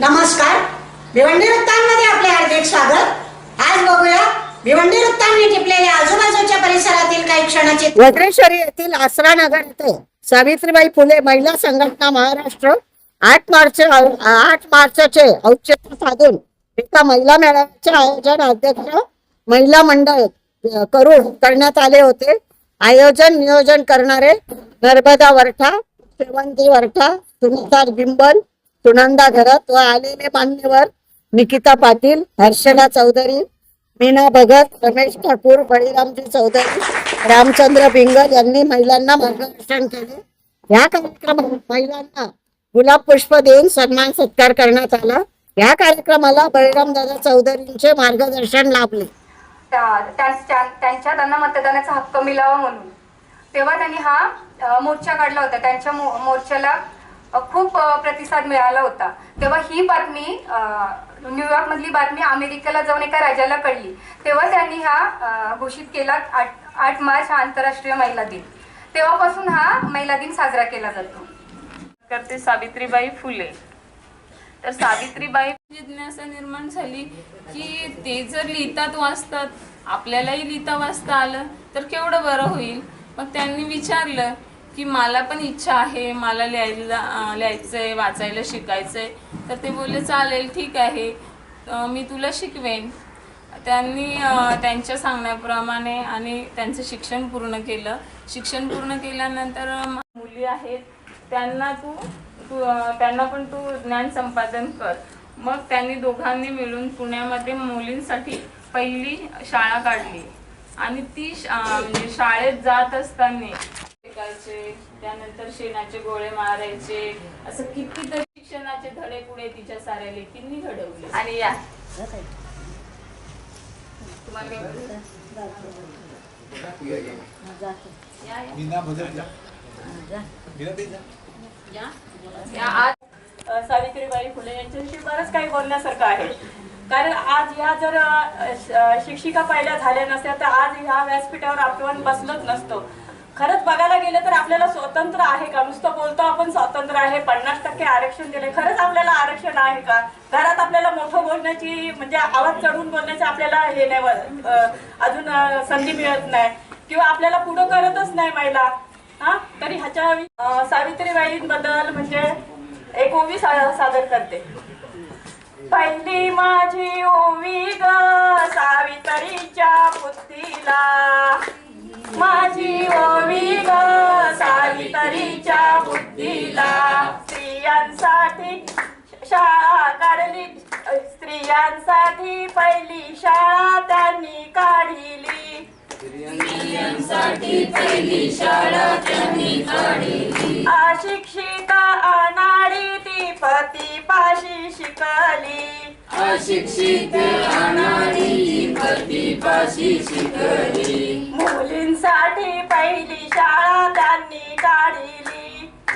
नमस्कार. भिवंडी वृत्तांमध्ये आपले हार्दिक स्वागत. आज बघूया भिवंडी वृत्तांनी टिपलेल्या आजूबाजूच्या परिसरातील काही क्षणाची वज्रेश्वरी येथील आसरा नगर येथे सावित्रीबाई फुले महिला संघटना महाराष्ट्र आठ मार्च आठ मार्चचे औचित्य साधून एका महिला मेळाव्याचे आयोजन अध्यक्ष महिला मंडळ करून करण्यात आले होते. आयोजन नियोजन करणारे नर्मदा वरठा शेवंती वरठा सुनीता बिंबल सुनंदा घरात व आलेले मान्यवर निकिता पाटील हर्षला चौधरी मीना भगत रमेश ठाकूर बळीरामजी चौधरी रामचंद्र भिंगर यांनी महिलांना मार्गदर्शन केले. या कार्यक्रमात महिलांना गुलाब पुष्प देऊन सन्मान सत्कार करण्यात आला. या कार्यक्रमाला बळीराम दादा चौधरींचे मार्गदर्शन लाभले. त्यांच्या त्यांना मतदानाचा हक्क मिळावा म्हणून. तेव्हा त्यांनी हा मोर्चा काढला होता. त्यांच्या मोर्चाला खूप प्रतिसाद मिळाला होता. तेव्हा ही बातमी न्यूयॉर्क मधली बातमी अमेरिकेला जाऊन एका राजाला कळली. तेव्हा त्यांनी हा घोषित केला आठ आठ मार्च हा आंतरराष्ट्रीय महिला दिन. तेव्हापासून हा महिला दिन साजरा केला जातो. करते सावित्रीबाई फुले. तर सावित्रीबाई जिज्ञासा निर्माण झाली की ते जर लिहितात वाचतात आपल्यालाही लिहिता वाचता आलं तर केवढं बरं होईल? मग त्यांनी विचारलं की मला पण इच्छा आहे मला लिहायला लिहायचं लिहायचंय वाचायला शिकायचंय. तर ते बोलले चालेल ठीक आहे. मी तुला शिकवेन. त्यांनी त्यांच्या सांगण्याप्रमाणे आणि त्यांचं शिक्षण पूर्ण केलं. शिक्षण पूर्ण केल्यानंतर मुली आहेत. त्यांना तू तू त्यांना पण तू ज्ञान संपादन कर. मग त्यांनी दोघांनी मिळून पुण्यामध्ये मुलींसाठी पहिली शाळा काढली. आणि ती शा म्हणजे शाळेत जात असताना शिकायचे त्यानंतर शेणाचे गोळे मारायचे असं कितीतरी शिक्षणाचे धडे पुढे तिच्या साऱ्या लेकींनी घडवले. आणि या. तुम्हाला सावित्रीबाई फुले यांच्याविषयी बरंच काही बोलण्यासारखं आहे. कारण आज ह्या जर शिक्षिका पहिल्या झाल्या नसत्या तर आज ह्या व्यासपीठावर आपण बसलोच नसतो. खरंच बघायला गेलं तर आपल्याला स्वतंत्र आहे का? नुसतं बोलतो आपण स्वतंत्र आहे पन्नास टक्के आरक्षण दिले खरंच आपल्याला आरक्षण आहे का? घरात आपल्याला मोठं बोलण्याची म्हणजे आवाज चढून बोलण्याची आपल्याला हे नाही अजून संधी मिळत नाही. किंवा आपल्याला पुढं करतच नाही महिला. हा? तरी ह्याच्या सावित्रीबाईंबद्दल म्हणजे एक ओवी सा- सादर करते. पहिली माझी ओवी ग सावित्रीच्या बुद्धीला. माझी ओवी ग सावित्रीच्या बुद्धीला. स्त्रियांसाठी शाळा काढली स्त्रियांसाठी पहिली शाळा त्यांनी काढली. अशिक्षिता अनाडी ती पती पाशी शिकली.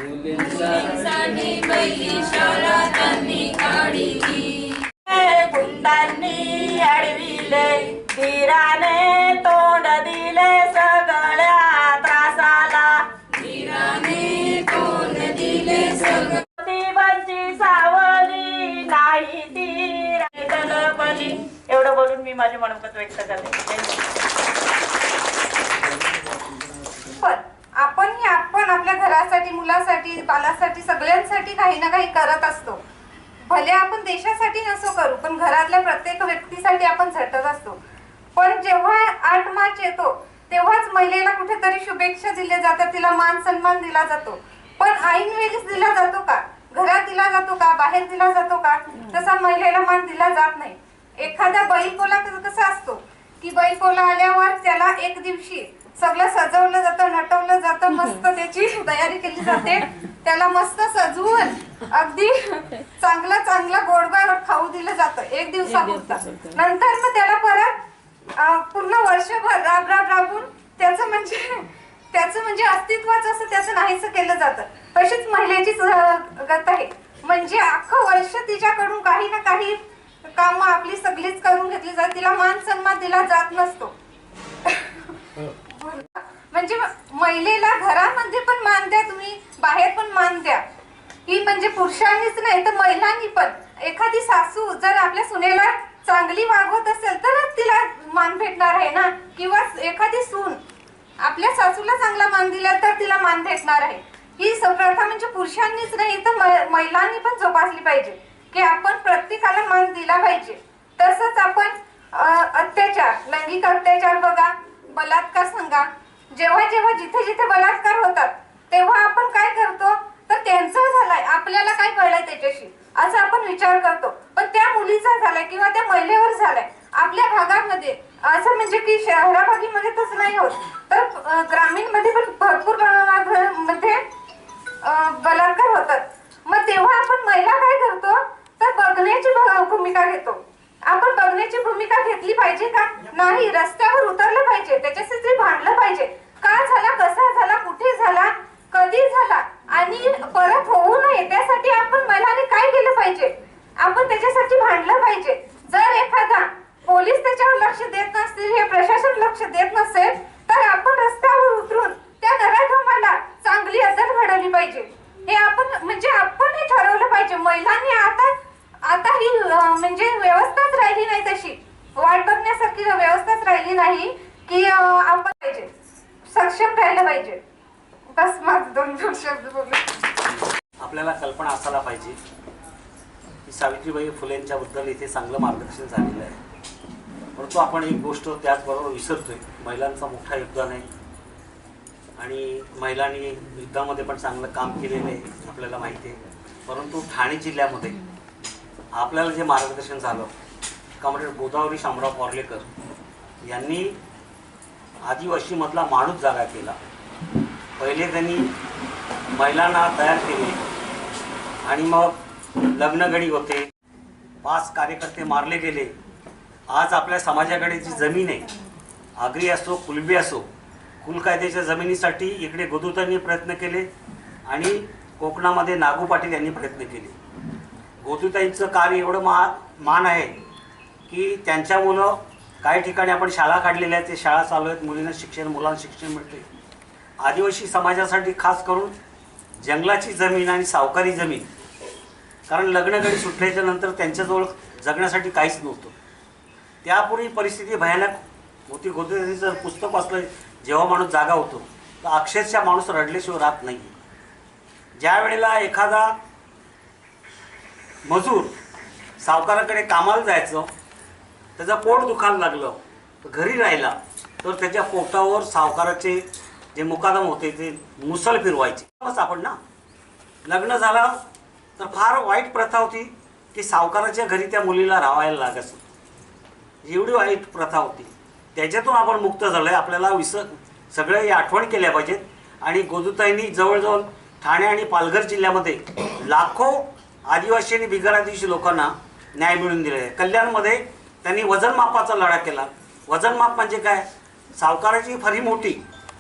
मुलींसाठी पहिली शाळा त्यांनी काढली. मुलासाठी बालासाठी सगळ्यांसाठी काही ना काही करत असतो. भले आपण देशासाठी नसो करू पण घरातल्या प्रत्येक व्यक्तीसाठी आपण झटत असतो. पण जेव्हा आठ मार्च येतो तेव्हाच महिलेला कुठेतरी शुभेच्छा दिल्या जातात तिला मान सन्मान दिला जातो. पण ऐन वेळीच दिला जातो का? घरात दिला जातो का? बाहेर दिला जातो का? तसा महिलेला मान दिला जात नाही. एखाद्या बैलपोला कसा असतो. की बैलपोला आल्यावर त्याला एक दिवशी सगळं सजवलं जातं नटवलं जातं मस्त त्याची तयारी केली जाते. त्याला मस्त सजवून अगदी चांगला चांगला गोडबार खाऊ दिलं जातं एक दिवसापुरता. नंतर मग त्याला परत पूर्ण वर्षभर राब राब राबून त्याचं म्हणजे त्याचं म्हणजे अस्तित्वाच असं त्याचं नाहीसं केलं जातं. तशीच महिलेची गत आहे. म्हणजे अख्खं वर्ष तिच्याकडून काही ना काही कामं आपली सगळीच करून घेतली जात. तिला मान सन्मान दिला जात नसतो. म्हणजे महिलेला घरामध्ये पण मान द्या तुम्ही बाहेर पण मान द्या. ही म्हणजे पुरुषांनीच नाही तर महिलांनी पण. एखादी सासू जर आपल्या सुनेला चांगली वागवत असेल तरच तिला मान भेटणार आहे ना? किंवा एखादी सून आपल्या सासूला चांगला मान दिला तर तिला मान भेटणार आहे. ही प्रथा म्हणजे पुरुषांनीच नाही तर म- महिलांनी पण जोपासली पाहिजे. की आपण प्रत्येकाला मान दिला पाहिजे. तसंच आपण अत्याचार लैंगिक अत्याचार बघा बलात्कार सांगा जेव्हा जेव्हा जिथे जिथे बलात्कार होतात तेव्हा आपण काय करतो? तर त्यांचा झालाय. आपल्याला काय कळलंय त्याच्याशी? असं आपण विचार करतो. पण त्या मुलीचा झालाय किंवा त्या महिलेवर झालाय. आपल्या भागामध्ये असं म्हणजे की शहराभागीमध्ये तसं नाही होत. तर ग्रामीणमध्ये पण भरपूर प्रमाणामध्ये बलात्कार होतात. मग तेव्हा आपण महिला काय करतो? तर बघण्याची भ- भूमिका घेतो. आपण बघण्याची भूमिका घेतली पाहिजे का? नाही. रस्त्यावर उतरलं पाहिजे. त्याच्यासाठी भांडलं पाहिजे. का झाला कसा झाला कुठे झाला कधी झाला आणि परत होऊ नये त्यासाठी आपण महिलांनी काय केलं पाहिजे? आपण त्याच्यासाठी भांडलं पाहिजे. जर एखादा पोलीस त्याच्यावर लक्ष देत नसतील हे प्रशासन लक्ष देत नसेल तर आपण रस्त्यावर उतरून त्या नराधमाला चांगली अदर घडवली पाहिजे. हे आपण म्हणजे आपण हे ठरवलं पाहिजे. महिलांनी आता आता ही म्हणजे व्यवस्थाच राहिली नाही तशी. वाट बघण्यासारखी व्यवस्थाच राहिली नाही की आपण पाहिजे. सक्षम राहिलं पाहिजे. बस माझ दोन दोन शब्द बोलले. आपल्याला कल्पना असायला पाहिजे की सावित्रीबाई फुलेंच्या बद्दल इथे चांगलं मार्गदर्शन झालेलं आहे. परंतु आपण एक गोष्ट त्याचबरोबर विसरतोय. महिलांचा मोठा योगदान आहे. आणि महिलांनी युद्धामध्ये पण चांगलं काम केलेलं आहे आपल्याला माहिती आहे. परंतु ठाणे जिल्ह्यामध्ये आपल्याला जे मार्गदर्शन झालं कॉम्रेड गोदावरी शामराव पॉर्लेकर यांनी आदिवासीमधला माणूस जागा केला. पहिले त्यांनी महिलांना तयार केले आणि मग लग्नगडी होते. पाच कार्यकर्ते मारले गेले. आज आपल्या समाजाकडे जी जमीन आहे आगरी असो कुलबी असो कुलकायद्याच्या जमिनीसाठी इकडे गोदूतांनी प्रयत्न केले आणि कोकणामध्ये नागू पाटील यांनी प्रयत्न केले. गोदूताईंचं कार्य एवढं मा मान आहे की त्यांच्यामुळं काही ठिकाणी आपण शाळा काढलेल्या आहेत ते शाळा चालू आहेत मुलींना शिक्षण मुलांना शिक्षण मिळते आदिवासी समाजासाठी खास करून जंगलाची जमीन आणि सावकारी जमीन. कारण लग्नगडी सुटल्याच्या नंतर त्यांच्याजवळ जगण्यासाठी काहीच नव्हतं. त्यापूर्वी परिस्थिती भयानक होती. गोदरेचं जर पुस्तक वाचलं जेव्हा माणूस जागा होतो तर अक्षरशः माणूस रडल्याशिवाय राहत नाही. ज्या वेळेला एखादा मजूर सावकाराकडे कामाला जायचं त्याचं पोट दुखायला लागलं. घरी राहिला. तर त्याच्या पोटावर सावकाराचे जे मुकादम होते ते मुसल फिरवायचे. आपण ना. लग्न झालं तर फार वाईट प्रथा होती की सावकाराच्या घरी त्या मुलीला राहायला लागायचं एवढी वाईट प्रथा होती. त्याच्यातून आपण मुक्त झालं आहे आपल्याला विस सगळे आठवण केल्या पाहिजेत. आणि गोदूताईंनी जवळजवळ ठाणे आणि पालघर जिल्ह्यामध्ये लाखो आदिवासी आणि बिगर आदिवासी लोकांना न्याय मिळवून दिलेला आहे. कल्याणमध्ये त्यांनी वजन मापाचा लढा केला. वजन माप म्हणजे काय? सावकाराची फरी मोठी.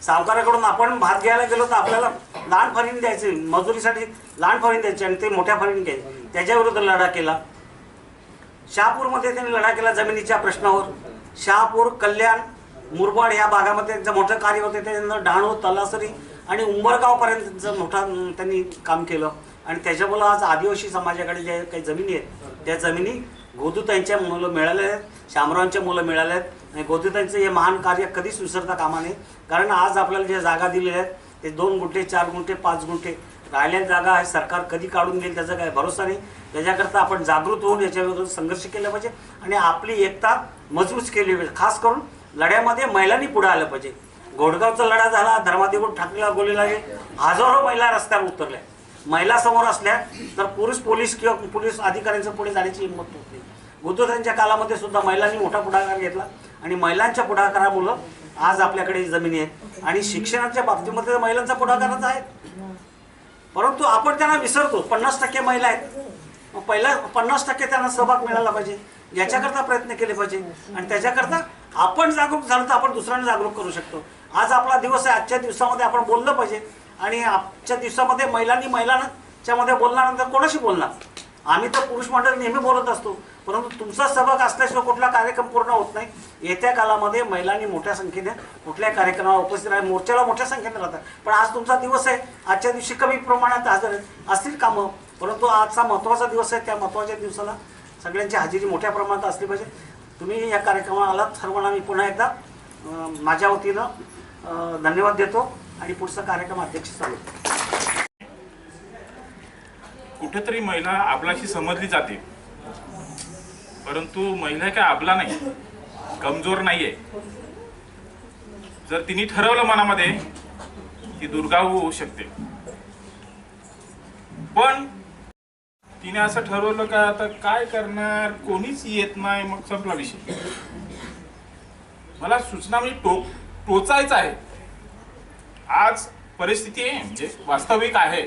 सावकाराकडून आपण भात घ्यायला गेलो तर आपल्याला लहान फरीन द्यायची. मजुरीसाठी लहान फरीन द्यायची आणि ते मोठ्या फरीन घ्यायचे. त्याच्याविरुद्ध लढा केला. शहापूरमध्ये त्यांनी लढा केला जमिनीच्या प्रश्नावर. शहापूर कल्याण मुरबाड या भागामध्ये त्यांचं मोठं कार्य होते. त्याच्यानंतर डहाणू तलासरी आणि उंबरगावपर्यंत मोठा त्यांनी काम केलं. आणि त्याच्यामुळं आज आदिवासी समाजाकडे ज्या काही जमिनी आहेत त्या जमिनी गोदूताईंच्या मुलं मिळाल्या आहेत शामरावांच्या मुलं मिळाल्या आहेत. आणि गोदूताईंचं हे महान कार्य कधीच विसरता कामा नये. कारण आज आपल्याला ज्या जागा दिलेल्या आहेत ते दोन गुंठे चार गुंठे पाच गुंठे राहिल्या जागा आहे. सरकार कधी काढून घेईल त्याचा काही भरोसा नाही. त्याच्याकरता आपण जागृत होऊन याच्याविरुद्ध संघर्ष केला पाहिजे. आणि आपली एकता मजबूत केली पाहिजे. खास करून लढ्यामध्ये महिलांनी पुढे आलं पाहिजे. घोडगावचा लढा झाला धर्मादेव ठाकरेला गोळी लागेल हजारो महिला रस्त्यावर उतरल्या. महिला समोर असल्या तर पुरुष पोलीस किंवा पोलीस अधिकाऱ्यांच्या पुढे जाण्याची हिंमत होत नाही. गुरुदादांच्या कालामध्ये सुद्धा महिलांनी मोठा पुढाकार घेतला आणि महिलांच्या पुढाकारामुळं आज आपल्याकडे जमिनी आहेत आणि शिक्षणाच्या बाबतीमध्ये तर महिलांचा पुढाकारच आहे. परंतु आपण त्यांना विसरतो. पन्नास टक्के महिला आहेत. मग पहिला पन्नास टक्के त्यांना सहभाग मिळाला पाहिजे. याच्याकरता प्रयत्न केले पाहिजे. आणि त्याच्याकरता आपण जागरूक झालं तर आपण दुसऱ्यांना जागरूक करू शकतो. आज आपला दिवस आहे. आजच्या दिवसामध्ये आपण बोललं पाहिजे. आणि आजच्या दिवसामध्ये महिलांनी महिलांच्या मध्ये बोलल्यानंतर कोणाशी बोलणार? आम्ही तर पुरुष मंडळ नेहमी बोलत असतो. परंतु तुमचा सहभाग असल्याशिवाय कुठला कार्यक्रम पूर्ण होत नाही. येत्या कालामध्ये महिलांनी मोठ्या संख्येने कुठल्या कार्यक्रमाला उपस्थित राहा मोर्चाला मोठ्या संख्येने राहतात. पण आज तुमचा दिवस आहे. आजच्या दिवशी कमी प्रमाणात हजर असतील कामं. परंतु आजचा महत्त्वाचा दिवस आहे. त्या महत्त्वाच्या दिवसाला सगळ्यांची हजेरी मोठ्या प्रमाणात असली पाहिजे. तुम्ही या कार्यक्रमाला आलात. सर्वांना मी पुन्हा एकदा माझ्या वतीनं धन्यवाद देतो. आणि पुढचा कार्यक्रम अध्यक्ष चालू कुठेतरी महिला आपलाशी समजली जाते. परंतु महिला काय आपला नाही कमजोर नाहीये. जर तिने ठरवलं मनामध्ये ती दुर्गा होऊ शकते. पण तिने असं ठरवलं का आता काय करणार कोणीच येत नाही मग संपला विषय. मला सूचना म्हणजे टो टोचायचं आहे. आज परिस्थिती आहे म्हणजे वास्तविक आहे.